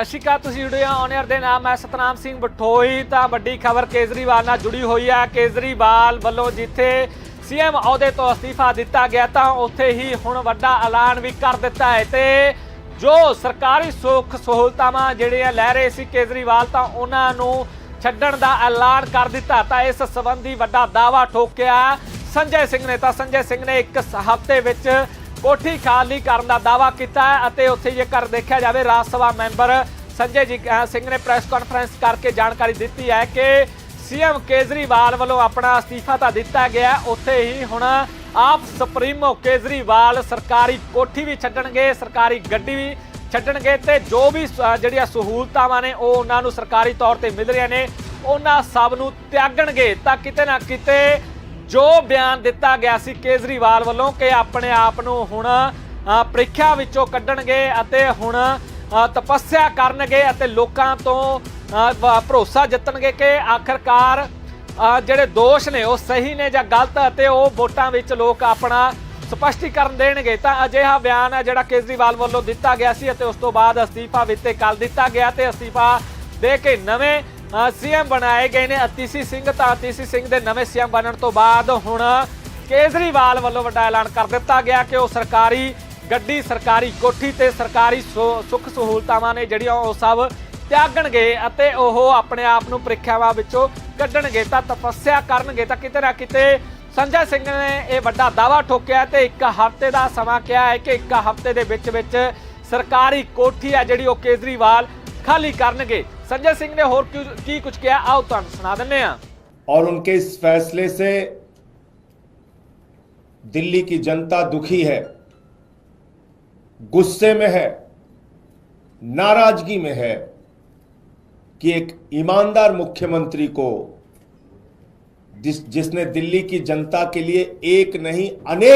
ਸਤਿ ਸ਼੍ਰੀ ਅਕਾਲ, ਤੁਸੀਂ ਜੁੜੇ ਹੋ ਔਨ 에ਅਰ ਦੇ ਨਾਮ ਹੈ ਸਤਨਾਮ ਸਿੰਘ ਬਠੋਈ। ਤਾਂ ਵੱਡੀ ਖਬਰ ਕੇਜਰੀਵਾਲ ਨਾਲ ਜੁੜੀ ਹੋਈ ਹੈ। ਕੇਜਰੀਵਾਲ ਵੱਲੋਂ ਜਿੱਥੇ ਸੀਐਮ ਅਹੁਦੇ ਤੋਂ ਅਸਤੀਫਾ ਦਿੱਤਾ ਗਿਆ, ਤਾਂ ਉੱਥੇ ਹੀ ਹੁਣ ਵੱਡਾ ਐਲਾਨ ਵੀ ਕਰ ਦਿੱਤਾ ਹੈ। ਤੇ ਜੋ ਸਰਕਾਰੀ ਸੁੱਖ ਸਹੂਲਤਾਂ ਜਿਹੜੀਆਂ ਲੈ ਰਹੇ ਸੀ ਕੇਜਰੀਵਾਲ, ਤਾਂ ਉਹਨਾਂ ਨੂੰ ਛੱਡਣ ਦਾ ਐਲਾਨ ਕਰ ਦਿੱਤਾ। ਤਾਂ ਇਸ ਸੰਬੰਧੀ ਵੱਡਾ ਦਾਵਾ ਠੋਕਿਆ ਸੰਜੇ ਸਿੰਘ ਨੇ। ਤਾਂ ਸੰਜੇ ਸਿੰਘ ਨੇ ਇੱਕ ਹਫ਼ਤੇ ਵਿੱਚ ਕੋਠੀ ਖਾਲੀ ਕਰਨ ਦਾ ਦਾਵਾ ਕੀਤਾ ਹੈ ਅਤੇ ਉੱਥੇ ਜੇਕਰ ਦੇਖਿਆ ਜਾਵੇ, ਰਾਜ ਸਭਾ ਮੈਂਬਰ ਸੰਜੇ ਜੀ ਸਿੰਘ ਨੇ ਪ੍ਰੈਸ ਕਾਨਫਰੰਸ ਕਰਕੇ ਜਾਣਕਾਰੀ ਦਿੱਤੀ ਹੈ ਕਿ ਸੀਐਮ ਕੇਜਰੀਵਾਲ ਵੱਲੋਂ ਆਪਣਾ ਅਸਤੀਫਾ ਤਾਂ ਦਿੱਤਾ ਗਿਆ ਉੱਥੇ ਹੀ ਹੁਣ ਆਪ ਸੁਪਰੀਮੋ ਕੇਜਰੀਵਾਲ ਸਰਕਾਰੀ ਕੋਠੀ ਵੀ ਛੱਡਣਗੇ, ਸਰਕਾਰੀ ਗੱਡੀ ਵੀ ਛੱਡਣਗੇ ਤੇ ਜੋ ਵੀ ਜਿਹੜੀਆਂ ਸਹੂਲਤਾਵਾਂ ਨੇ ਉਹ ਉਹਨਾਂ ਨੂੰ ਸਰਕਾਰੀ ਤੌਰ ਤੇ ਮਿਲ ਰਹੀਆਂ ਨੇ, ਉਹਨਾਂ ਸਭ ਨੂੰ ਤਿਆਗਣਗੇ। ਤਾਂ ਕਿਤੇ ਨਾ ਕਿਤੇ ਜੋ ਬਿਆਨ ਦਿੱਤਾ ਗਿਆ ਸੀ ਕੇਜਰੀਵਾਲ ਵੱਲੋਂ ਕਿ ਆਪਣੇ ਆਪ ਨੂੰ ਹੁਣ ਪ੍ਰੀਖਿਆ ਵਿੱਚੋਂ ਕੱਢਣਗੇ ਅਤੇ ਹੁਣ ਤਪੱਸਿਆ ਕਰਨਗੇ ਅਤੇ ਲੋਕਾਂ ਤੋਂ ਭਰੋਸਾ ਜਿੱਤਣਗੇ ਕਿ ਆਖਰਕਾਰ ਜਿਹੜੇ ਦੋਸ਼ ਨੇ ਉਹ ਸਹੀ ਨੇ ਜਾਂ ਗਲਤ ਅਤੇ ਉਹ ਵੋਟਾਂ ਵਿੱਚ ਲੋਕ ਆਪਣਾ ਸਪਸ਼ਟੀਕਰਨ ਦੇਣਗੇ। ਤਾਂ ਅਜਿਹਾ ਬਿਆਨ ਹੈ ਜਿਹੜਾ ਕੇਜਰੀਵਾਲ ਵੱਲੋਂ ਦਿੱਤਾ ਗਿਆ ਸੀ ਅਤੇ ਉਸ ਤੋਂ ਬਾਅਦ ਅਸਤੀਫਾ ਵਿੱਤੇ ਕੱਲ ਦਿੱਤਾ ਗਿਆ ਤੇ ਅਸਤੀਫਾ ਦੇ ਕੇ ਨਵੇਂ ਸੀਐਮ ਬਣਾਏ ਗਏ ਨੇ ਅਤੀਸੀ ਸਿੰਘ ਤਾਂ ਅਤੀਸੀ ਸਿੰਘ ਦੇ ਨਵੇਂ ਸੀਐਮ ਬਣਨ ਤੋਂ ਬਾਅਦ ਹੁਣ ਕੇਜਰੀਵਾਲ ਵੱਲੋਂ ਵੱਡਾ ਐਲਾਨ ਕਰ ਦਿੱਤਾ ਗਿਆ ਕਿ ਉਹ ਸਰਕਾਰੀ ਗੱਡੀ, ਸਰਕਾਰੀ ਕੋਠੀ ਤੇ ਸਰਕਾਰੀ ਸੁ- ਸੁੱਖ ਸਹੂਲਤਾਵਾਂ ਨੇ ਜਿਹੜੀਆਂ ਉਹ ਸਭ ਤਿਆਗਣਗੇ ਅਤੇ ਉਹ ਆਪਣੇ ਆਪ ਨੂੰ ਪ੍ਰੀਖਿਆਵਾਂ ਵਿੱਚੋਂ ਕੱਢਣਗੇ ਤਾਂ ਤਪੱਸਿਆ ਕਰਨਗੇ ਤਾਂ ਕਿਤੇ ਨਾ ਕਿਤੇ ਸੰਜੇ ਸਿੰਘ ਨੇ ਇਹ ਵੱਡਾ ਦਾਵਾ ਠੋਕਿਆ ਤੇ ਇੱਕ ਹਫ਼ਤੇ ਦਾ ਸਮਾਂ ਕਿਹਾ ਹੈ ਕਿ ਇੱਕ ਹਫ਼ਤੇ ਦੇ ਵਿੱਚ ਵਿੱਚ ਸਰਕਾਰੀ ਕੋਠੀ ਆ ਜਿਹੜੀ ਉਹ ਕੇਜਰੀਵਾਲ ਖਾਲੀ ਕਰਨਗੇ। संजय सिंह ने होर की कुछ किया? आओ तो सुना दें और उनके इस फैसले से दिल्ली की जनता दुखी है, गुस्से में है, नाराज़गी में है कि एक ईमानदार मुख्यमंत्री को जिस जिसने दिल्ली की जनता के लिए एक नहीं, अनेक